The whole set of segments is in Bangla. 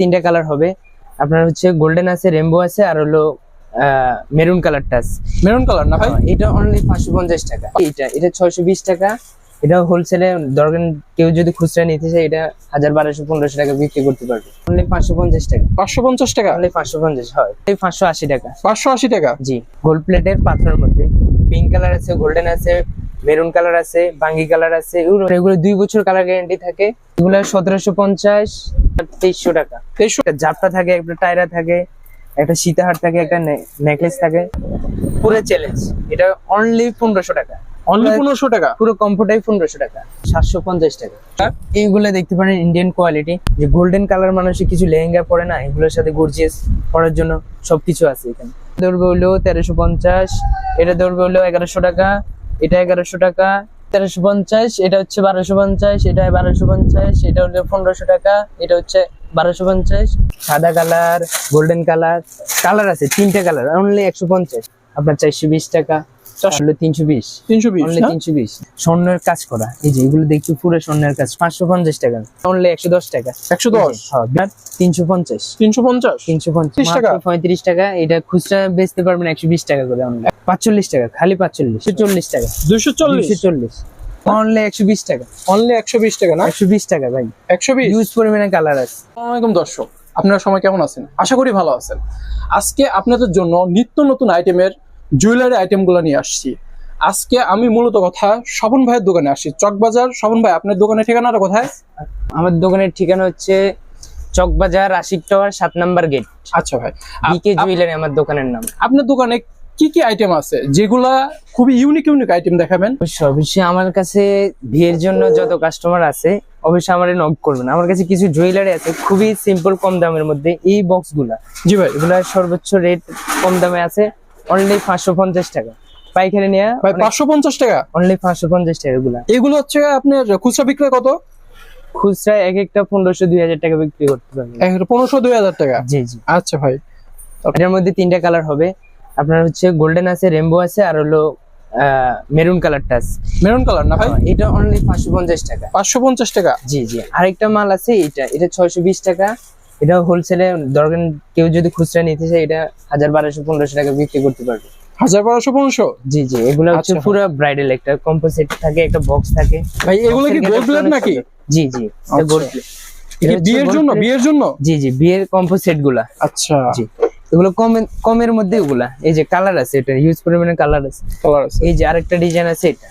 তিনটা কালার হবে। আপনার হচ্ছে গোল্ডেন আছে রেমবো আছে আর হলো মেরুন কালারটা আছে। মেরুন কালার না ভাই? এটা অনলি পাঁচশো পঞ্চাশ টাকা। এটা এটা ছয়শো বিশ টাকা। এটা হোলসেলে দরকার কেউ যদি খুচরা নিতে চায় এটা হাজার বারোশো পনেরোশো টাকা বিক্রি করতে পারবে। অনলি পাঁচশো পঞ্চাশ টাকা। পাঁচশো পঞ্চাশ টাকা? অনলি পাঁচশো পঞ্চাশ হয়। এই পাঁচশো আশি টাকা। পাঁচশো আশি টাকা? জি গোল্ড প্লেটের পাথরের মধ্যে। পিঙ্ক কালার আছে গোল্ডেন আছে মেরুন কালার আছে বাঙ্গি কালার আছে এগুলো দুই বছর কালার গ্যারান্টি থাকে। এগুলো সতেরোশো পঞ্চাশ তেইশশো টাকা। তেইশশো জাপটা থাকে একটা টায়রা থাকে একটা সীতাহার থাকে একটা নেকলেস থাকে। পুরো চ্যালেঞ্জ এটা অনলি পনেরোশো টাকা। অনলি পনেরোশো টাকা? পুরো কমফোর্টাই পনেরোশো টাকা। সাতশো পঞ্চাশ টাকা। এইগুলো দেখতে পারেন ইন্ডিয়ান কোয়ালিটি যে গোল্ডেন কালার মানুষে কিছু লেহেঙ্গা পরে না এগুলোর সাথে গর্জিয়াস পরার জন্য সবকিছু আছে এখানে। হলো তেরোশো পঞ্চাশ এটা হলো এগারোশো টাকা। এটা এগারোশো টাকা, তেরোশো পঞ্চাশ, এটা হচ্ছে বারোশো পঞ্চাশ, এটা বারোশো পঞ্চাশ, এটা হচ্ছে পনেরোশো টাকা, এটা হচ্ছে বারোশো পঞ্চাশ। সাদা কালার গোল্ডেন কালার কালার আছে, তিনটে কালার অনলি একশো পঞ্চাশ। আপনার চারশো বিশ টাকা। হলো তিনশো বিশ। তিনশো বিশ তিনশো বিশ। স্বর্ণের কাজ করা। এই যে এগুলো দেখছি পুরো স্বর্ণের কাজ। পাঁচশো পঞ্চাশ টাকা। অনলি একশো দশ টাকা। একশো দশ? তিনশো পঞ্চাশ। তিনশো পঞ্চাশ? তিনশো পঞ্চাশ। টাকা? পঁয়ত্রিশ টাকা। এটা খুচরা বেচতে পারবেন একশো বিশ টাকা করে অনলি পাঁচচল্লিশ টাকা খালি পাঁচচল্লিশ। চল্লিশ টাকা। দুশো চল্লিশ? অনলি টাকা। অনলি টাকা না? একশো বিশ টাকা ভাই। একশো বিশ? ইউজ পরিমাণে কালার আছে। দর্শক। আপনারা সবাই কেমন আছেন? আশা করি ভালো আছেন। আজকে আপনাদের জন্য নিত্য নতুন আইটেমের জুয়েলারি আইটেমগুলো নিয়ে আসছি। আজকে আমি মূলত কথা স্বপন ভাইয়ের দোকানে আসছি। চকবাজার স্বপন ভাই আপনার দোকানের ঠিকানাটা কোথায়? আমার দোকানের ঠিকানা হচ্ছে চকবাজার আশিক টাওয়ার সাত নাম্বার গেট। আচ্ছা ভাই। বিকে জুয়েলারি আমার দোকানের নাম। আপনার দোকানে কি কি আইটেম আছে? যেগুলা খুবই ইউনিক ইউনিক আইটেম দেখাবেন। অবশ্যই অবশ্যই আমার কাছে বিয়ের জন্য যত কাস্টমার আছে অবশ্যই আমার নক করবেন। আমার কাছে কিছু জুয়েলারি আছে খুবই সিম্পল কম দামের মধ্যে। এই বক্সগুলা জি ভাই। এগুলা সর্বোচ্চ রেট কম দামে আছে। অনলি পাঁচশো পঞ্চাশ টাকা। পাইকারি নিয়ে ভাই পাঁচশো পঞ্চাশ টাকা? অনলি পাঁচশো পঞ্চাশ টাকা এগুলা। এগুলো হচ্ছে আপনার খুচরা বিক্রয় কত? খুচরা এক একটা পনেরোশো দুই হাজার টাকা বিক্রি করতে পারবেন। পনেরোশো দুই হাজার টাকা? জি জি। আচ্ছা ভাই। এটার মধ্যে তিনটা কালার হবে। আপনার হচ্ছে গোল্ডেন আছে রেমবো আছে আর হলো মেরুন কালারটা আছে। মেরুন কালার না ভাই? এটা অনলি পাঁচশো পঞ্চাশ টাকা। পাঁচশো পঞ্চাশ টাকা? জি জি। আরেকটা মাল আছে এটা এটা ছয়শো বিশ টাকা। এটা হোলসেলে দরকার কেউ যদি খুচরা নিতে চায় এটা হাজার বারোশো পনেরোশো টাকা বিক্রি করতে পারবে। হাজার বারোশো পনেরোশো? জি জি এগুলো হচ্ছে আচ্ছা। পুরো ব্রাইডাল একটা কম্পোজিট থাকে একটা বক্স থাকে। ভাই এগুলো কি গোল্ড প্লেট নাকি? জি জি আচ্ছা। গোল্ড প্লেট বিয়ের জন্য বিয়ের জন্য? জি জি বিয়ের কম্পোজিটগুলা। আচ্ছা। জি এগুলো কম কমের মধ্যে এগুলা। এই যে কালার আছে এটা ইউজ পরিমাণে কালার আছে। কালার আছে। এই যে আরেকটা ডিজাইন আছে এটা।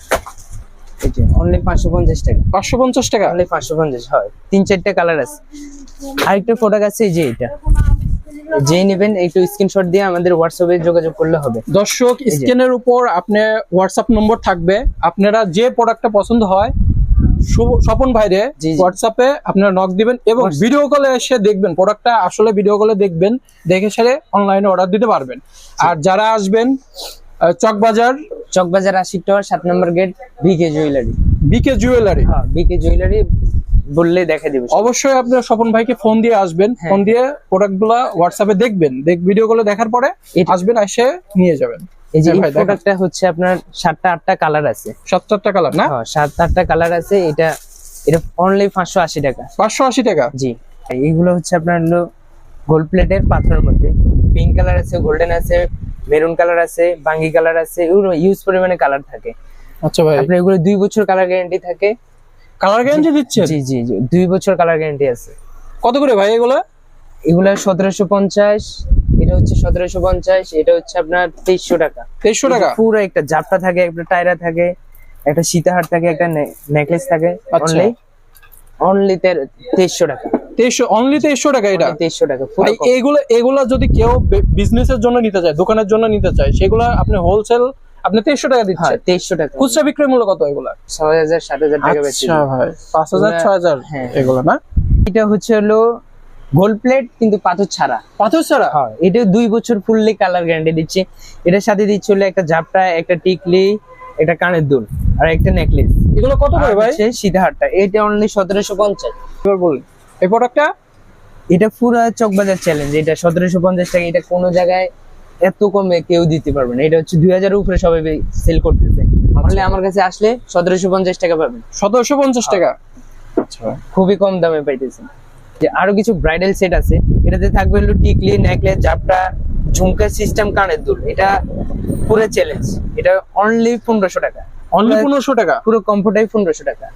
এই যে অনলি পাঁচশো পঞ্চাশ টাকা। পাঁচশো পঞ্চাশ টাকা? অনলি পাঁচশো পঞ্চাশ হয়। তিন চারটা কালার আছে। আরেকটা প্রোডাক্ট আছে যে এটা। যেই নেবেন একটু স্ক্রিনশট দিয়ে আমাদের হোয়াটসঅ্যাপে যোগাযোগ করলে হবে। দর্শক যে। স্ক্রিনের উপর আপনি হোয়াটসঅ্যাপ নম্বর থাকবে। আপনারা যে প্রোডাক্টটা পছন্দ হয় স্বপন ভাইরে। হোয়াটসঅ্যাপে আপনারা নক দিবেন এবং ভিডিও কলে এসে দেখবেন প্রোডাক্টটা আসলে ভিডিও কলে দেখবেন দেখে সেরে অনলাইনে অর্ডার দিতে পারবেন। আর যারা আসবেন চকবাজার? চকবাজার আশিক টাওয়ার সাত number gate BK jewellery. BK jewellery. হ্যাঁ বিকে জুয়েলারি বললে দেখা দেবে। অবশ্যই আপনার স্বপন ভাইকে ফোন দিয়ে আসবেন। হ্যাঁ। ফোন দিয়ে প্রোডাক্টগুলা হোয়াটসঅ্যাপে দেখবেন। দেখ ভিডিও গুলো দেখার পরে আসবেন এসে নিয়ে যাবেন। এই যে হ্যাঁ। প্রোডাক্টটা হচ্ছে আপনার সাতটা আটটা কালার আছে। সাত চারটা কালার না? হ্যাঁ সাত আটটা কালার আছে। এটা এটা অনলি পাঁচশো আশি টাকা। পাঁচশো আশি টাকা? জি। এইগুলো হচ্ছে আপনার হলো গোল্ড প্লেটের পাথরের মধ্যে। পিঙ্ক কালার আছে গোল্ডেন আছে মেরুন কালার আছে বাঙ্গি কালার আছে এগুলো ইউজ পরিমাণে কালার থাকে। আচ্ছা ভাই। আপনার এগুলো দুই বছর কালার গ্যারান্টি থাকে। কালার গ্যারান্টি দিচ্ছেন? জি জি জি দুই বছর কালার গ্যারান্টি আছে। কত করে ভাই এগুলো? এগুলো সতেরোশো পঞ্চাশ এটা হচ্ছে সতেরোশো পঞ্চাশ এটা হচ্ছে আপনার তেইশশো টাকা। তেইশশো টাকা? পুরো একটা জাপটা থাকে একটা টায়রা থাকে একটা সীতাহার থাকে একটা নেকলেস থাকে আচ্ছা। অনলি অনলি তেইশশো টাকা। তেইশশো অনলি তেইশশো টাকা এটা। তেইশশো টাকা এগুলো এগুলা যদি কেউ বিজনেসের জন্য নিতে চায় দোকানের জন্য নিতে চায় সেগুলা আপনি হোলসেল আপনি তেইশশো টাকা হ্যাঁ দিচ্ছেন। তেইশশো টাকা। খুচরা বিক্রয় মূল্য কত এগুলা? ছয় হাজার সাত হাজার টাকা বেশি। আচ্ছা ভাই পাঁচ হাজার ছয় হাজার হ্যাঁ। এগুলো না? এটা হচ্ছে হলো গোল্ড প্লেট কিন্তু পাথর ছাড়া। পাথর ছাড়া? হয় এটা দুই বছর ফুললি কালার গ্যারান্টি দিচ্ছে। এটার সাথে দিচ্ছে হলো একটা জাপটা একটা টিকলি একটা কানের দুল আর একটা নেকলেস এগুলো কত করে ভাই? সীতাহারটা এটা অনলি সতেরোশো পঞ্চাশ। এবার বলুন। এই প্রোডাক্টটা এটা পুরো চকবাজার চ্যালেঞ্জ এটা সতেরোশো পঞ্চাশ টাকা এটা কোনো জায়গায় এত কমে কেউ দিতে পারবে না। এটা হচ্ছে দুই হাজার উপরে সবাই সেল করতেছে। তাহলে আমার কাছে আসলে সতেরোশো পঞ্চাশ টাকা পাবেন। সতেরোশো পঞ্চাশ টাকা? আচ্ছা। খুবই কম দামে পাইতেছেন যে আরও কিছু ব্রাইডাল সেট আছে এটাতে থাকবে হলো টিকলি নেকলেস জাপটা ঝুমকা সিস্টেম কানের দুল। এটা পুরো চ্যালেঞ্জ এটা অনলি পনেরোশো টাকা। অনলি পনেরোশো টাকা? পুরো কমফোর্টাই পনেরোশো টাকা।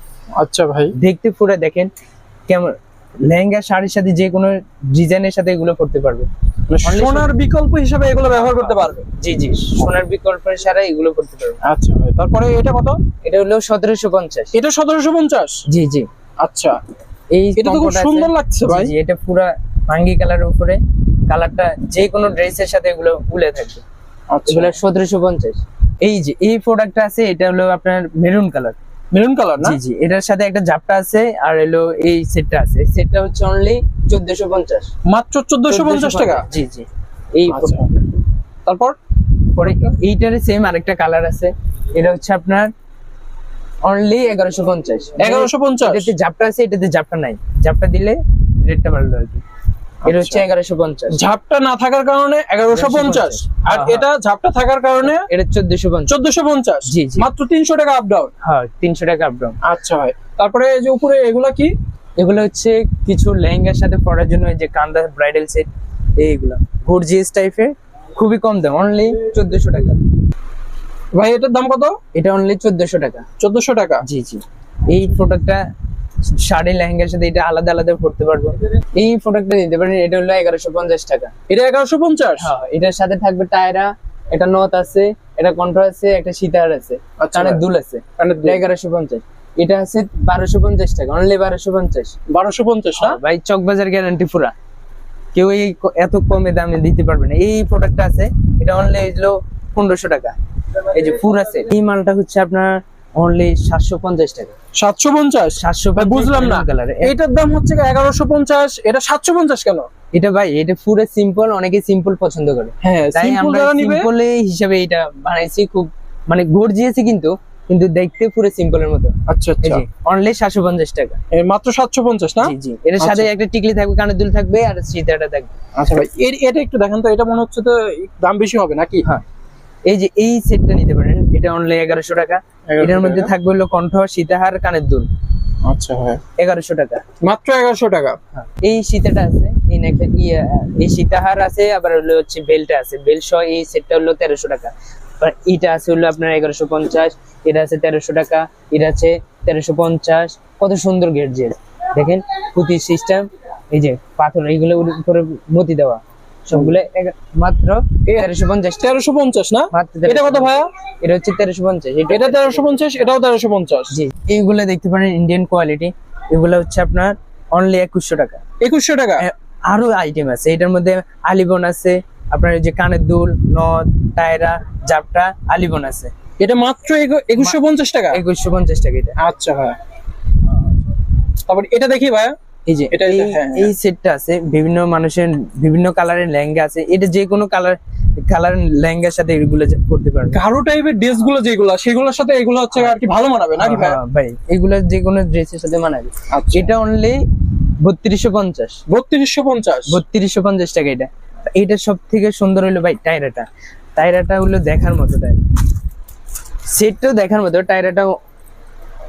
আচ্ছা ভাই। দেখতে পুরো দেখেন কেমন লেহেঙ্গা শাড়ির সাথে যে কোনো ডিজাইনের সাথে এগুলো করতে পারবে। সোনার বিকল্প হিসেবে এগুলো ব্যবহার করতে পারবে? জি জি সোনার বিকল্প ছাড়া এগুলো করতে পারবে। আচ্ছা ভাই তারপরে এটা কত? এটা হলো সতেরোশো পঞ্চাশ। এটা সতেরোশো পঞ্চাশ? জি জি। আচ্ছা। এই এটা তো খুব সুন্দর লাগছে ভাই। জি, এটা পুরা ভাঙ্গি কালারের উপরে। কালারটা যে কোনো ড্রেসের সাথে এগুলো উলে থাকবে আচ্ছা। এগুলো সতেরোশো পঞ্চাশ। এই যে এই প্রোডাক্টটা আছে এটা হলো আপনার মেরুন কালার মেরুন কালার না? জি জি এটার সাথে একটা জাপটা আছে আর হলো এই সেটটা আছে। সেটটা হচ্ছে অনলি চোদ্দশো পঞ্চাশ। মাত্র চোদ্দশো পঞ্চাশ টাকা? জি জি। এই আচ্ছা। তারপর? পরে? এইটারে সেম আরেকটা কালার আছে। এটা হচ্ছে আপনার অনলি এগারোশো পঞ্চাশ। এগারোশো পঞ্চাশ? এটাতে জাপটা আছে এটাতে জাপটা নাই। জাপটা দিলে রেটটা ভালো আর কি এটা হচ্ছে আচ্ছা। এগারোশো পঞ্চাশ। ঝাপটা না থাকার কারণে এগারোশো পঞ্চাশ। আর হ্যাঁ, এটা ঝাপটা থাকার কারণে এটা চোদ্দশো পঞ্চাশ। চোদ্দশো পঞ্চাশ। জি, জি। মাত্র তিনশো টাকা আপ ডাউন হ্যাঁ তিনশো টাকা আপ ডাউন আচ্ছা ভাই তারপরে এই যে উপরে এগুলা কি? এগুলো হচ্ছে কিছু লেহেঙ্গার সাথে পরার জন্য যে কান্দা ব্রাইডাল সেট এইগুলো। গর্জিয়াস টাইপের খুবই কম দাম অনলি চোদ্দশো টাকা। ভাই এটার দাম কত? এটা অনলি চোদ্দশো টাকা। চোদ্দশো টাকা। জি জি। এই প্রোডাক্টটা শাড়ি লেহেঙ্গার সাথে এটা আলাদা আলাদা পড়তে পারব। এই প্রোডাক্টটা দিতে পারেন এটা হলো এগারোশো পঞ্চাশ টাকা। এটা এগারোশো পঞ্চাশ? হ্যাঁ এটার সাথে থাকবে টায়রা এটা নথ আছে এটা কন্ট্রো আছে একটা সীতার আছে আচ্ছা। কানের দুল আছে। এগারোশো পঞ্চাশ। এটা আছে বারোশো পঞ্চাশ টাকা অনলি বারোশো পঞ্চাশ। বারোশো পঞ্চাশ না? ভাই চকবাজার গ্যারান্টি পুরা। কেউ এই এত কমে দামে দিতে পারবে না। এই প্রোডাক্টটা আছে এটা অনলি হলো পনেরোশো টাকা। এই যে ফুর আছে এই মালটা হচ্ছে আপনার অনলি সাতশো পঞ্চাশ টাকা। সাতশো পঞ্চাশ? সাতশো ভাই বুঝলাম না। এটার দাম হচ্ছে এগারোশো পঞ্চাশ এটা সাতশো পঞ্চাশ কেন? এটা ভাই এটা পুরো সিম্পল অনেকে সিম্পল পছন্দ করে। হ্যাঁ তাই আমরা সিম্পল হিসাবে এটা বানাইছি খুব মানে গর্জিয়েছি কিন্তু কিন্তু দেখতে পুরো সিম্পলের মতো। আচ্ছা আচ্ছা। অনলি সাতশো পঞ্চাশ টাকা। এ, মাত্র সাতশো পঞ্চাশ না? জি জি। সাথে আচ্ছা। একটা টিকলি থাকবে কানের দুল থাকবে আর সীতাটা থাকবে। আচ্ছা ভাই এর এটা একটু দেখেন তো এটা মনে হচ্ছে তো দাম বেশি হবে নাকি? হ্যাঁ। এই যে এই সেটটা নিতে পারেন। এটা অনলি এগারোশো টাকা। 1100 এটার মধ্যে থাকবে হলো কণ্ঠ সীতাহার কানের দুল। আচ্ছা হ্যাঁ এগারোশো টাকা। মাত্র এগারোশো টাকা? এই সীতাটা আছে এই নেকলেস এই সীতাহার আছে আবার হলো হচ্ছে বেলটা আছে। বেল সহ এই সেটটা হলো তেরোশো টাকা। আর এটা আছে হলো আপনার এগারোশো পঞ্চাশ এটা আছে তেরোশো টাকা এটা আছে তেরোশো পঞ্চাশ। কত সুন্দর গেট যে। দেখেন পুঁতি সিস্টেম এই যে পাথর এইগুলো উপরে মতি দেওয়া। সবগুলো মাত্র তেরোশো পঞ্চাশ। তেরোশো পঞ্চাশ না? এটা কত ভাইয়া? এটা হচ্ছে তেরোশো পঞ্চাশ। এটা তেরোশো পঞ্চাশ এটাও তেরোশো পঞ্চাশ। জি এইগুলো দেখতে পারেন ইন্ডিয়ান কোয়ালিটি এগুলো হচ্ছে আপনার অনলি একুশশো টাকা। একুশশো টাকা? আরও আইটেম আছে। এটার মধ্যে আলিবন আছে আপনার যে কানের দুল নথ টায়রা জাপটা আলিবন আছে। এটা মাত্র একুশশো পঞ্চাশ টাকা? একুশশো পঞ্চাশ টাকা এটা। আচ্ছা ভাইয়া। তারপর এটা দেখি ভাইয়া। এই যে এটা- এই এটা- হ্যাঁ, এই সেটটা আছে বিভিন্ন মানুষের বিভিন্ন কালারের লেহেঙ্গা আছে এটা যে কোনো কালার কালার লেহেঙ্গার সাথে এগুলো করতে পারবে। গাঢ় টাইপের ড্রেসগুলো যেগুলো সেগুলোর সাথে এগুলো হচ্ছে আর কি ভালো মানাবে নাকি হ্যাঁ, ভাই? এগুলো যে কোনো ড্রেসের সাথে মানাবে। আচ্ছা। এটা অনলি বত্রিশশো পঞ্চাশ। বত্রিশশো পঞ্চাশ? বত্রিশশো পঞ্চাশ টাকা এটা। এইটা সব থেকে সুন্দর হলো ভাই টায়রাটা টায়রাটা হলো দেখার মতো টায়রা সেটটাও দেখার মতো টায়রাটা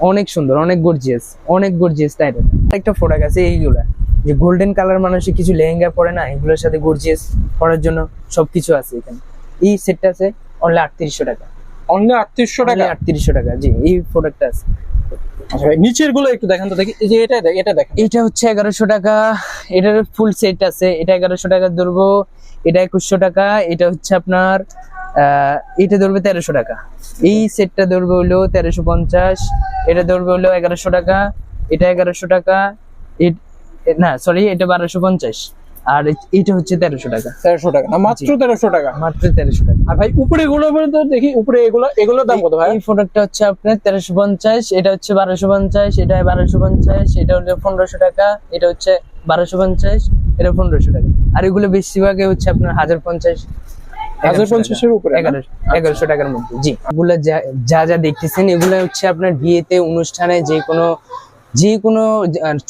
অনেক সুন্দর, অনেক গর্জিয়াস অনেক গর্জিয়াস টায়রাটা একটা প্রোডাক্ট আছে এইগুলো, যে গোল্ডেন কালার মানুষে কিছু লেহেঙ্গা পরে না, এগুলোর সাথে গর্জিয়াস করার জন্য সবকিছু আছে এখানে। এই সেটটা আছে অনলি আটত্রিশশো টাকা। অন্য আটত্রিশশো টাকা? আটত্রিশশো টাকা জি এই প্রোডাক্টটা আছে। আচ্ছা ভাই নিচেরগুলো একটু দেখেন তো দেখি। এই যে এটা দেখ- এটা দেখেন এটা হচ্ছে এগারোশো টাকা এটার ফুল সেট আছে। এটা এগারোশো টাকা ধরবো এটা একুশশো টাকা এটা হচ্ছে আপনার এটা ধরবে তেরোশো টাকা। এই সেটটা ধরবে হলো তেরোশো পঞ্চাশ এটা ধরবে হলো এগারোশো টাকা এটা এগারোশো টাকা না সরি এটা বারোশো পঞ্চাশ। আর এটা হচ্ছে তেরোশো টাকা। তেরোশো টাকা। না মাত্র তেরোশো টাকা। মাত্র তেরোশো টাকা। আর ভাই উপরে এগুলো তো দেখি উপরে এগুলো এগুলোর দাম কত ভাই? এই প্রোডাক্টটা হচ্ছে আপনার তেরোশো পঞ্চাশ এটা হচ্ছে বারোশো পঞ্চাশ এটা বারোশো পঞ্চাশ এটা হলো পনেরোশো টাকা এটা হচ্ছে বারোশো পঞ্চাশ এটা পনেরোশো টাকা। আর এগুলো বেশিরভাগই হচ্ছে আপনার হাজার পঞ্চাশ হাজার পঞ্চাশের উপরে এগারোশো এগারোশো টাকার মধ্যে জি। এগুলো যা যা যা দেখতেছেন এগুলো হচ্ছে আপনার বিয়েতে অনুষ্ঠানে যে কোনো যে কোনো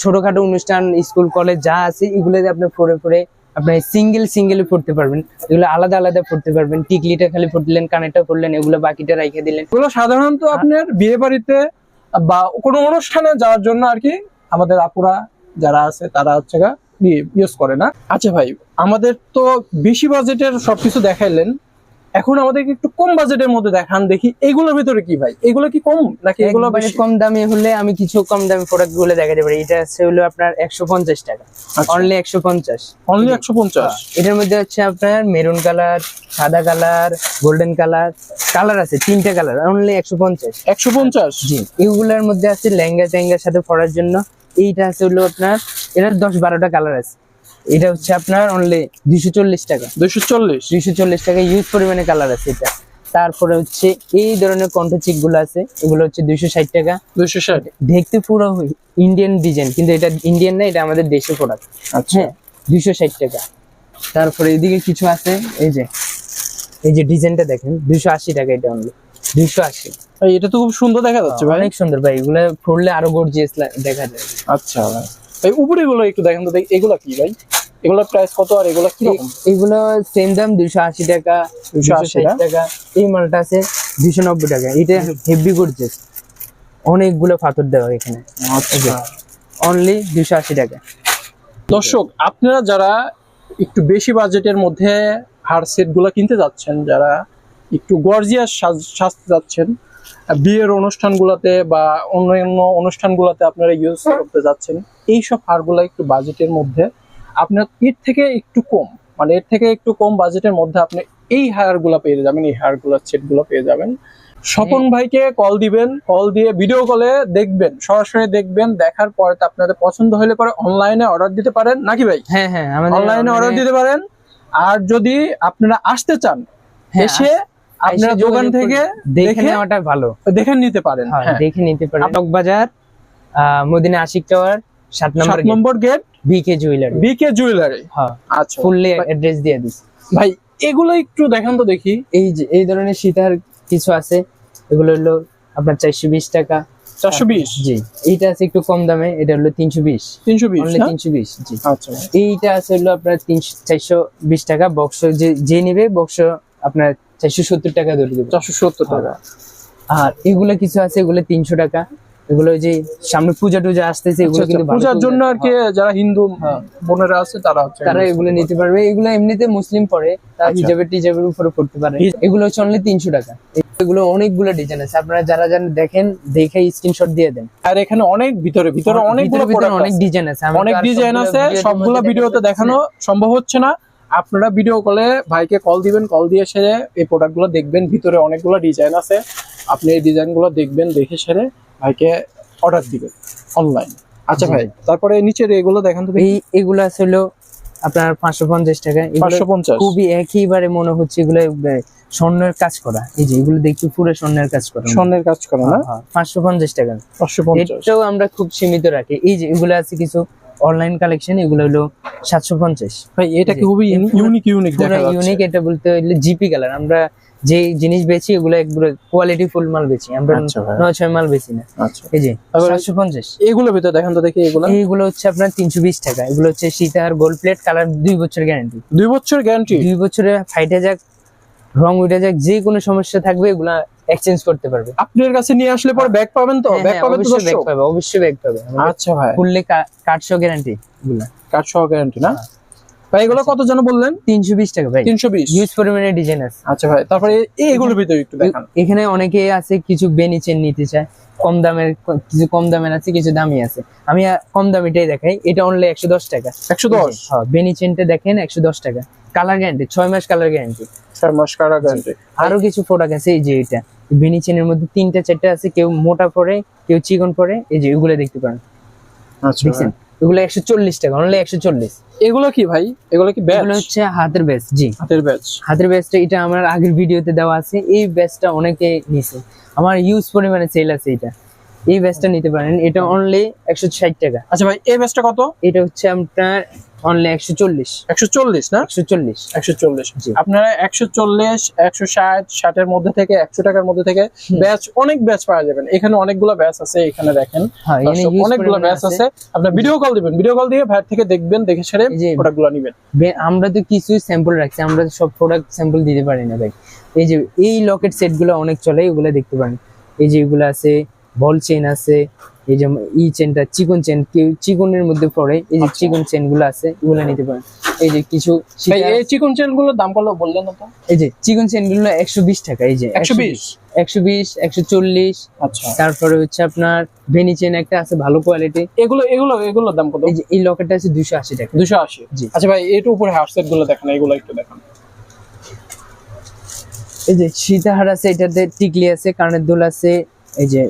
ছোটখাটো অনুষ্ঠান স্কুল কলেজ যা আছে এগুলোতে আপনি পরে পরে আপনি সিঙ্গেল সিঙ্গেল পড়তে পারবেন। এগুলো আলাদা আলাদা পড়তে পারবেন। টিকলিটা খালি পড়লেন কানেরটা পড়লেন এগুলো বাকিটা রাইখে দিলেন। এগুলো সাধারণত আপনার বিয়ে বাড়িতে বা কোনো অনুষ্ঠানে যাওয়ার জন্য আর কি আমাদের আপুরা যারা আছে তারা হচ্ছে ইউজ করে না। আচ্ছা ভাই আমাদের তো বেশি বাজেটের সবকিছু দেখাইলেন। এখন আমাদেরকে একটু কম বাজেটের মধ্যে দেখান দেখি এগুলোর ভিতরে কি ভাই? এগুলো কি কম নাকি এগুলো বেশি? কম দামি হলে আমি কিছু কম দামি প্রোডাক্টগুলো দেখাতে পারি। এটা আছে হলো আপনার একশো পঞ্চাশ টাকা। অনলি একশো পঞ্চাশ। অনলি একশো পঞ্চাশ? এটার মধ্যে হচ্ছে আপনার মেরুন কালার সাদা কালার গোল্ডেন কালার কালার আছে তিনটে কালার অনলি একশো পঞ্চাশ। একশো পঞ্চাশ? জি। এগুলোর মধ্যে আছে লেহেঙ্গা টেঙ্গার সাথে পরার জন্য। এইটা আছে হলো আপনার এটার দশ বারোটা কালার আছে। এটা হচ্ছে আপনার অনলি দুইশো চল্লিশ টাকা। দুইশো চল্লিশ? দুইশো চল্লিশ টাকা ইউজ পরিমাণে কালার আছে এটা। তারপরে হচ্ছে এই ধরনের কণ্ঠচিকগুলো আছে এগুলো হচ্ছে দুইশো ষাট টাকা। দুইশো ষাট? দেখতে পুরো ইন্ডিয়ান ডিজাইন কিন্তু এটা ইন্ডিয়ান না এটা আমাদের দেশে প্রোডাক্ট আচ্ছা। হ্যাঁ দুইশো ষাট টাকা। তারপরে এদিকে কিছু আছে এই যে এই যে ডিজাইনটা দেখেন দুইশো আশি টাকা এটা অনলি দুইশো আশি। ভাই এটা তো খুব সুন্দর দেখা যাচ্ছে ভাই। অনেক সুন্দর ভাই এগুলো পড়লে আরও গর্জিয়াস দেখা যায়। আচ্ছা ভাই উপরে গুলো একটু দেখেন তো দেখি এগুলা কি ভাই? এগুলোর প্রাইস কত আর এগুলা কি রকম? এগুলো সেম দাম দুইশো আশি টাকা দুইশো 280 ষাট টাকা। এই মালটা আছে দুইশো নব্বই টাকা। এটা হেভি গর্জিয়াস অনেকগুলো পাথর দেওয়া এখানে। আচ্ছা। অনলি দুইশো আশি টাকা। দর্শক আপনারা যারা একটু বেশি বাজেটের মধ্যে হার সেটগুলো কিনতে যাচ্ছেন যারা একটু গর্জিয়াস সাজতে যাচ্ছেন বিয়ের অনুষ্ঠানগুলোতে বা অন্যান্য অনুষ্ঠানগুলোতে আপনারা ইউজ করতে যাচ্ছেন এই সব হারগুলো একটু বাজেটের মধ্যে আপনার এর থেকে একটু কম মানে এর থেকে একটু কম বাজেটের মধ্যে আপনি এই হারগুলো পেয়ে যাবেন এই হারগুলোর সেটগুলো পেয়ে যাবেন। স্বপন ভাইকে কল দিবেন কল দিয়ে ভিডিও কলে দেখবেন সরাসরি দেখবেন দেখার পরে আপনাদের পছন্দ হলে পরে অনলাইনে অর্ডার দিতে পারেন নাকি ভাই? হ্যাঁ হ্যাঁ অনলাইনে অর্ডার দিতে পারেন আর যদি আপনারা আসতে চান হ্যাঁ, এসে আপনারা দোকান থেকে দেখে নেওয়াটা ভালো। দেখে নিতে পারেন হ্যাঁ, হ্যাঁ। দেখে নিতে পারেন। বাজার আহ, মদিনা আশিক টাওয়ার সাত number number gate BK jewellery BK jewellery হ্যাঁ আচ্ছা। ফুললি অ্যাড্রেস দিয়ে দিস ভাই এগুলো একটু দেখান তো দেখি। এই যে এই ধরনের সীতার কিছু আছে। এগুলো হলো আপনার চারশো বিশ টাকা। চারশো বিশ? জি এইটা আছে একটু কম দামে। এটা হলো তিনশো বিশ। তিনশো বিশ তিনশো বিশ জি। আচ্ছা। এইটা আছে হলো আপনার তিনশো চারশো বিশ টাকা। বক্স যে যে নিবে বক্স আপনার চারশো সত্তর টাকা ধরে দেবে। চারশো সত্তর টাকা। আর এগুলো কিছু আছে এগুলো তিনশো টাকা। এগুলো যে সামনে পূজা টুজা আসতেছে আচ্ছা, এগুলো আচ্ছা, কিন্তু পূজার জন্য আর কি হ্যাঁ, যারা হিন্দু। বোনেরা আছে তারা হচ্ছে তারা এগুলো নিতে পারবে। এগুলো এমনিতে মুসলিম পরে তা আচ্ছা। হিজাবের টিজাবের উপরে পড়তে পারে। এগুলো হচ্ছে অনলি তিনশো টাকা। এগুলো অনেকগুলো ডিজাইন আছে। আপনারা যারা যারা দেখেন দেখে স্ক্রিনশট দিয়ে দেন। আর এখানে অনেক ভিতরে ভিতরে অনেকগুলো অনেক ডিজাইন আছে। অনেক ডিজাইন আছে সবগুলো ভিডিওতে দেখানো সম্ভব হচ্ছে না। আপনারা ভিডিও কলে ভাইকে কল দিবেন কল দিয়ে সেরে এই প্রোডাক্টগুলো দেখবেন। ভিতরে অনেকগুলো ডিজাইন আছে। আপনি এই ডিজাইনগুলো দেখবেন দেখে সেরে ভাইকে অর্ডার দিবেন অনলাইন আচ্ছা ভাই তারপরে নিচের এগুলো দেখান তো এই এগুলো আছে হলো আপনার পাঁচশো পঞ্চাশ টাকা। পাঁচশো পঞ্চাশ। খুবই একইবারে মনে হচ্ছে এগুলো স্বর্ণের কাজ করা। এই যে এগুলো দেখছি পুরো স্বর্ণের কাজ করা। স্বর্ণের কাজ করা না? পাঁচশো পঞ্চাশ টাকা। পাঁচশো পঞ্চাশ। এটাও আমরা খুব সীমিত রাখি। এই যে এগুলো আছে কিছু অনলাইন কালেকশন এগুলো হলো সাতশো পঞ্চাশ। ভাই এটা কি খুবই ইউনিক ইউনিক দেখা ইউনিক এটা বলতে জিপি কালার আমরা যে জিনিস বেচি এগুলো একবারে কোয়ালিটি ফুল মাল বেচি। আমরা আচ্ছা। নয় ছয় মাল বেচি না। আচ্ছা। এই যে সাতশো পঞ্চাশ। এগুলো ভিতরে দেখান তো দেখি এগুলো এইগুলো হচ্ছে আপনার তিনশো বিশ টাকা। এগুলো হচ্ছে সীতার গোল্ড প্লেট কালার দুই বছর গ্যারান্টি দুই বছর গ্যারান্টি দুই বছরে ফাইটে যাক রং উঠে যাক যে কোনো সমস্যা থাকবে এগুলা এক্সচেঞ্জ করতে পারবে। আপনার কাছে নিয়ে আসলে পরে ব্যাগ পাবেন তো? হ্যাঁ, ব্যাগ হ্যাঁ, পাবেন তো অবশ্যই ব্যাগ পাবে অবশ্যই ব্যাগ পাবে। আচ্ছা ভাই। ফুললি কার্ডশো গ্যারান্টি এগুলা। সহ গ্যারান্টি না? ভাই এগুলো কত যেন বললেন? তিনশো বিশ টাকা ভাই। তিনশো বিশ? ইউজ পরিমাণে ডিজাইন আছে। আচ্ছা ভাই তারপরে এই- এগুলোর ভিতরে একটু দেখান। এখানে অনেকে আছে কিছু বেনি চেন নিতে চায় কম দামের কিছু কম দামের আছে কিছু দামি আছে। আমি কম দামিটাই দেখাই এটা অনলি একশো দশ টাকা। একশো দশ? হ্যাঁ বেনি চেনটা দেখেন একশো দশ টাকা। কালার গ্যারান্টি ছয় মাস কালার গ্যারান্টি ছয় মাস কারা গ্যারান্টি আরও কিছু প্রোডাক্ট আছে এই যে এটা। বেনি চেনের মধ্যে তিনটা চারটা আছে কেউ মোটা পরে কেউ চিকন পরে এই যে এগুলো দেখতে পারেন। আচ্ছা এগুলো একশো চল্লিশ টাকা অনলি একশো চল্লিশ। এগুলো কি ভাই? এগুলো কি ব্যাচ এগুলো হচ্ছে হাতের ব্যাস জি। হাতের ব্যাচ হাতের ব্যাচটা এটা আমার আগের ভিডিওতে দেওয়া আছে এই ব্যাচটা অনেকে নিছে। আমার ইউজ পরিমাণে সেল আছে এটা। এই ব্যাচটা নিতে পারেন এটা অনলি একশো ষাট টাকা। আচ্ছা ভাই এই ব্যাচটা কত? এটা হচ্ছে আপনার অনলি একশো চল্লিশ। একশো চল্লিশ না? একশো চল্লিশ। একশো চল্লিশ। জি। আপনারা একশো চল্লিশ একশো ষাট ষাটের মধ্যে থেকে একশো টাকার মধ্যে থেকে ব্যাচ অনেক ব্যাচ পাওয়া যাবেন। এখানে অনেকগুলো ব্যাচ আছে এখানে দেখেন। হ্যাঁ অনেকগুলো ব্যাচ আছে। আপনার ভিডিও কল দিবেন। ভিডিও কল দিয়ে ভাইয়ের থেকে দেখবেন দেখে সেরে প্রোডাক্টগুলো নিবেন। আমরা তো কিছু স্যাম্পল রাখছি আমরা সব প্রোডাক্ট স্যাম্পল দিতে পারি না ভাই। এই যে এই লকেট সেটগুলো অনেক চলে এগুলো দেখতে পারেন। এই যে এগুলো আছে বল চেন আছে এই যে ই চেনটা চিকন চেন কেউ চিকনের মধ্যে পড়ে এই যে আচ্ছা। চিকন চেনগুলো আছে এগুলো নিতে পারেন। এই যে কিছু এই চিকন চেনগুলোর দাম কত বললেন না তো এই যে চিকন চেনগুলো একশো বিশ টাকা এই যে একশো বিশ। একশো বিশ? একশো চল্লিশ। আচ্ছা। তারপরে হচ্ছে আপনার ভেনি চেন একটা আছে ভালো কোয়ালিটি এগুলো এগুলো এগুলোর দাম কত? এই যে এই লকেটটা আছে দুশো আশি টাকা। দুশো আশি? জি। আচ্ছা ভাই এইটু উপরে হাফ সেটগুলো দেখেন এগুলো একটু দেখান। এই যে সীতাহার আছে এটাতে টিকলি আছে কানের দুল আছে এই যে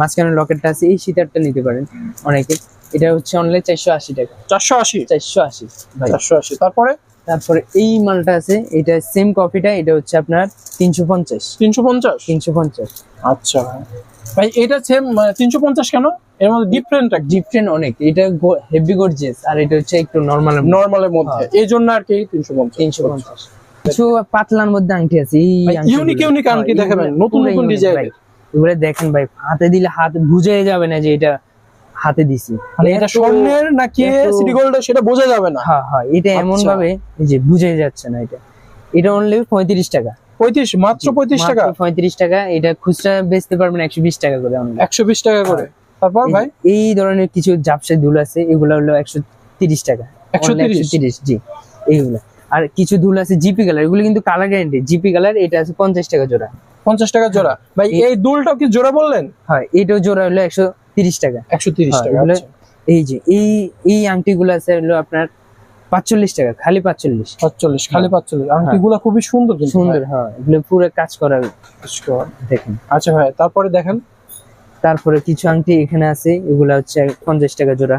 মাঝখানে লকেটটা আছে এই সীতারটা নিতে পারেন অনেকে। এটা হচ্ছে অনলাইন চারশো আশি টাকা। চারশো আশি? চারশো আশি চারশো আশি। তারপরে? তারপরে এই মালটা আছে এটা সেম কফিটা এটা হচ্ছে আপনার তিনশো পঞ্চাশ। তিনশো পঞ্চাশ? তিনশো পঞ্চাশ। আচ্ছা ভাই। এটা সেম তিনশো পঞ্চাশ কেন? এর মধ্যে ডিফারেন্ট ডিফারেন্ট অনেক। এটা হেভি গর্জিয়াস আর এটা হচ্ছে একটু নর্মাল নর্মালের মধ্যে। এই জন্য আর কি তিনশো পঞ্চাশ। তিনশো পঞ্চাশ। কিছু পাতলার মধ্যে আংটি আছে unique unique আংটি হ্যাঁ, দেখাবেন, নতুন নতুন। এর। এগুলো দেখেন ভাই হাতে দিলে হাত বুঝে যাবে না যে এটা হাতে দিছি। মানে এটা স্বর্ণের নাকি সিটি গোল্ডের সেটা বোঝা যাবে না? হ্যাঁ হ্যাঁ এটা এমন আচ্ছা। ভাবে যে বুঝে যাচ্ছে না এটা। এটা অনলি পঁয়ত্রিশ টাকা। পঁয়ত্রিশ মাত্র পঁয়ত্রিশ টাকা? পঁয়ত্রিশ টাকা। এটা খুচরা বেচতে পারবেন একশো বিশ টাকা করে only। একশো বিশ টাকা করে। তারপর ভাই? এই ধরনের কিছু জাপসা দুল আছে এগুলো হলো একশো তিরিশ টাকা। 130? তিরিশ জি এইগুলো। আর কিছু দুল আছে জিপি কালার এগুলো কিন্তু কালার গ্যারান্টি জিপি কালার এটা আছে পঞ্চাশ টাকা জোড়া। পঞ্চাশ টাকা জোড়া। ভাই এই- দুলটাও কি জোড়া বললেন? হয় এটাও জোড়া হলো একশো তিরিশ টাকা। একশো তিরিশ হ্যাঁ, টাকা আচ্ছা। এই যে এই এই আংটিগুলো আছে হলো আপনার পাঁচচল্লিশ টাকা খালি পাঁচচল্লিশ। পাঁচচল্লিশ খালি পাঁচচল্লিশ। আংটিগুলো খুবই সুন্দর সুন্দর হয় এগুলো পুরো কাজ করা। দেখেন। আচ্ছা ভাই তারপরে দেখেন। তারপরে কিছু আংটি এখানে আছে এগুলো হচ্ছে পঞ্চাশ টাকা জোড়া।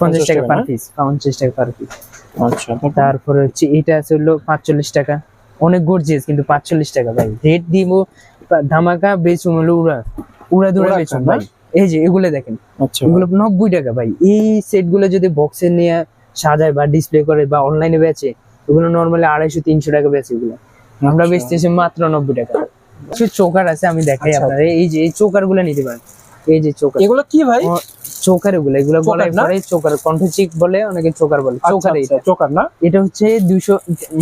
পঞ্চাশ টাকা পার পিস পঞ্চাশ টাকা পার পিস আচ্ছা তারপরে হচ্ছে এটা আছে হলো পাঁচচল্লিশ টাকা। অনেক গর্জিয়াস কিন্তু পাঁচচল্লিশ টাকা ভাই। রেট দিব ধামাকা বেচুম হলো উড়া উড়া দুরা উড়া বেচুম ভাই। এই যে এগুলো দেখেন। আচ্ছা এগুলো নব্বই টাকা ভাই। এই সেটগুলো যদি বক্সে নিয়ে সাজায় বা ডিসপ্লে করে বা অনলাইনে বেচে এগুলো নর্মালি আড়াইশো তিনশো টাকা বেচে এগুলো। আমরা আচ্ছা। বেচতেছি মাত্র নব্বই টাকা। কিছু চোকার আছে আমি দেখাই আচ্ছা। আপনার এই যে এই চোকারগুলো নিতে পারেন। এই যে চোকার। এগুলো কি ভাই? চোকার এগুলো এগুলো না? পরে চোকার কণ্ঠচিক বলে অনেকে চোকার বলে আচ্ছা, চোকার আচ্ছা, এটা। চোকার না? এটা হচ্ছে দুইশো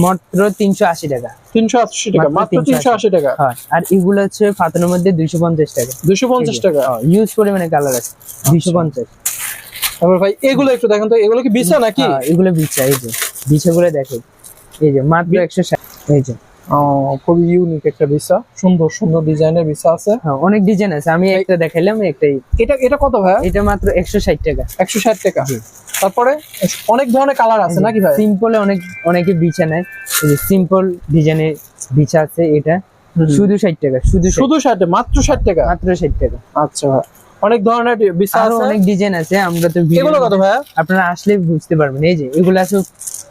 মাত্র তিনশো আশি টাকা। তিনশো আশি টাকা মাত্র মাত্র 380 তিনশো আশি টাকা? হয় আর এগুলো হচ্ছে ফাতানোর মধ্যে দুইশো পঞ্চাশ টাকা। দুশো পঞ্চাশ টাকা? ইউজ পরিমাণে কালার আছে দুইশো পঞ্চাশ। তারপর ভাই এগুলো একটু দেখেন তো এগুলো কি বিছা নাকি? হ্যাঁ, এগুলো বিছা এই যে বিছাগুলো দেখো এই যে মাত্র একশো ষাট এই যে। খুবই ইউনিক একটা ভিসা সুন্দর সুন্দর ডিজাইনের ভিসা আছে। হ্যাঁ অনেক ডিজাইন আছে। আমি একটা দেখাইলাম একটাই। এটা এটা কত ভাই? এটা মাত্র একশো ষাট টাকা। একশো ষাট টাকা। তারপরে অনেক ধরনের কালার আছে নাকি ভাই? সিম্পলে অনেক অনেকে বিছা নেয়। সিম্পল ডিজাইনের বিছা আছে এটা। শুধু ষাট টাকা শুধু শুধু ষাট মাত্র ষাট টাকা? মাত্র ষাট টাকা। আচ্ছা অনেক ধরনের আরও আছে। অনেক ডিজাইন আছে আমরা তো এগুলো কত ভাই? আপনারা আসলে বুঝতে পারবেন। এই যে এগুলো আছে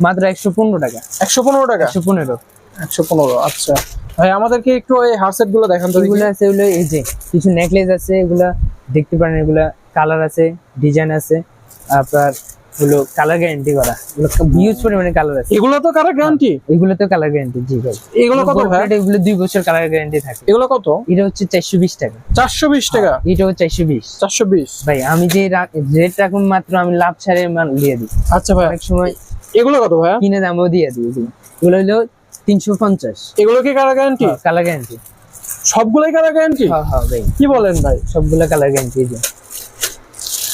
মাত্র একশো পনেরো টাকা। একশো পনেরো টাকা? একশো পনেরো। একশো পনেরো আচ্ছা। ভাই আমাদেরকে একটু এই হারসেটগুলো দেখান তো এগুলো আছে এগুলো এই যে কিছু নেকলেস আছে এগুলা দেখতে পারেন এগুলা কালার আছে ডিজাইন আছে। আপনার হলো কালার গ্যারান্টি করা এগুলো পরিমাণে কালার আছে। এগুলো তো কারা গ্যারান্টি এগুলো তো কালার গ্যারান্টি জি ভাই। এগুলো কত ভাই? এগুলো দুই বছর কালার গ্যারান্টি থাকে। এগুলো কত? এটা হচ্ছে চারশো বিশ টাকা। চারশো বিশ টাকা? চারশো বিশ। ভাই আমি যে রেট রাখুন মাত্র আমি লাভ ছাড়ে দিয়ে দিই। আচ্ছা ভাই। অনেক সময় এগুলো কত ভাই কিনে দামও দিয়ে দিই এগুলো এগুলো হলো তিনশো পঞ্চাশ। এগুলো কি কারা গ্যারান্টি কালার গ্যারান্টি সবগুলোই কারা গ্যারান্টি হ্যাঁ হ্যাঁ ভাই কি বলেন ভাই? সবগুলো কালার গ্যারান্টি যে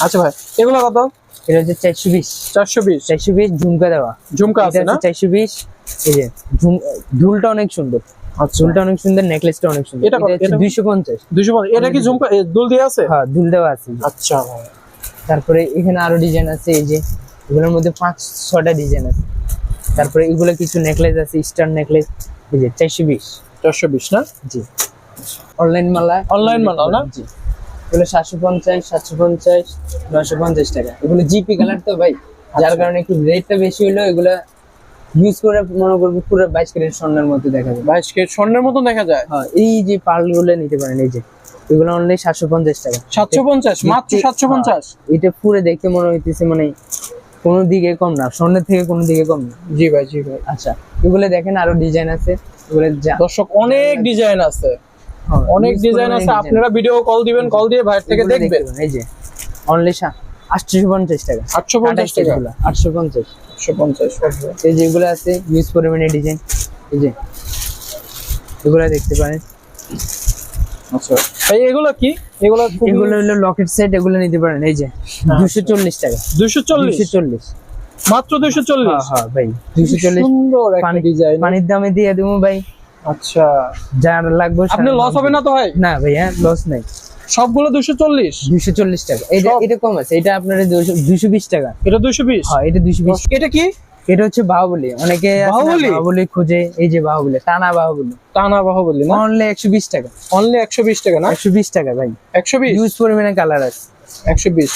আচ্ছা ভাই এগুলো কত? এটা হচ্ছে চারশো বিশ। চারশো বিশ। চারশো বিশ ঝুমকা দেওয়া। ঝুমকা আছে না? চারশো বিশ। এই যে ঝুলটা অনেক সুন্দর। আচ্ছা। ঝুলটা অনেক সুন্দর নেকলেসটা অনেক সুন্দর। এটা দুইশো পঞ্চাশ। এটা কি ঝুমকা? দুল দিয়ে আছে? হ্যাঁ দুল দেওয়া আছে। আচ্ছা তারপরে এখানে আরও ডিজাইন আছে এই যে এগুলোর মধ্যে পাঁচ ছটা ডিজাইন আছে। তারপরে এগুলো কিছু নেকলেস আছে স্টার নেকলেস এই যে চারশো বিশ। চারশো বিশ না? জি। অনলাইন মালা অনলাইন মালা না? জি। এগুলো সাতশো পঞ্চাশ সাতশো পঞ্চাশ নশো পঞ্চাশ টাকা। এগুলো জিপি কালার তো ভাই। যার আচ্ছা। কারণে একটু রেটটা বেশি হলো এগুলো ইউজ করে মনে করব পুরো বাইশ ক্যারেট স্বর্ণের মধ্যে দেখা যায়। বাইশ কে স্বর্ণের মতো দেখা যায়? হ্যাঁ এই যে পার্লগুলো নিতে পারেন এই যে। এগুলো অনলি সাতশো পঞ্চাশ টাকা। সাতশো পঞ্চাশ মাত্র সাতশো পঞ্চাশ? হ্যাঁ, এটা পুরো দেখতে মনে হইতেছে মানে কোনো দিকে কম না স্বর্ণের থেকে কোনো দিকে কম না। জি ভাই জি ভাই। আচ্ছা এগুলো দেখেন আরও ডিজাইন আছে। এগুলো দর্শক অনেক ডিজাইন আছে। হ্যাঁ, অনেক ডিজাইন আছে। আপনারা ভিডিও কল দিবেন কল দিয়ে ভাইয়ের থেকে দেখবেন। এই যে অনলি আটশো পঞ্চাশ টাকা। আটশো পঞ্চাশ টাকা। আটশো পঞ্চাশ। আটশো পঞ্চাশ এই যেগুলো আছে ইউজ পরিমাণে ডিজাইন এই যে এগুলো দেখতে পারেন। আচ্ছা। ভাই এগুলো কি? এগুলো এগুলো হলো লকেট সেট এগুলো নিতে পারেন এই যে দুশো চল্লিশ টাকা। দুশো চল্লিশ? দুশো চল্লিশ। মাত্র দুশো হ্যাঁ হ্যাঁ ভাই দুশো চল্লিশ। সুন্দর একটা ডিজাইন পানির দামে দিয়ে দেবো ভাই। আচ্ছা। যার লাগবে আপনি লস হবে না তো ভাই? না ভাই হ্যাঁ লস নাই। সবগুলো দুশো চল্লিশ? দুশো চল্লিশ টাকা। এটা এটা কম আছে এটা আপনার দুশো বিশ টাকা। এটা দুশো বিশ? হ্যাঁ এটা দুশো বিশ। এটা কি? এটা হচ্ছে বাহুবলি। অনেকে বাহুবলী? বাহুবলি খুঁজে এই যে বাহুবলি টানা বাহুবলি। টানা বাহুবলি না? অনলি একশো বিশ টাকা। অনলি একশো বিশ টাকা না? একশো বিশ টাকা ভাই। একশো বিশ? ইউজ পরিমাণে কালার আছে। একশো বিশ।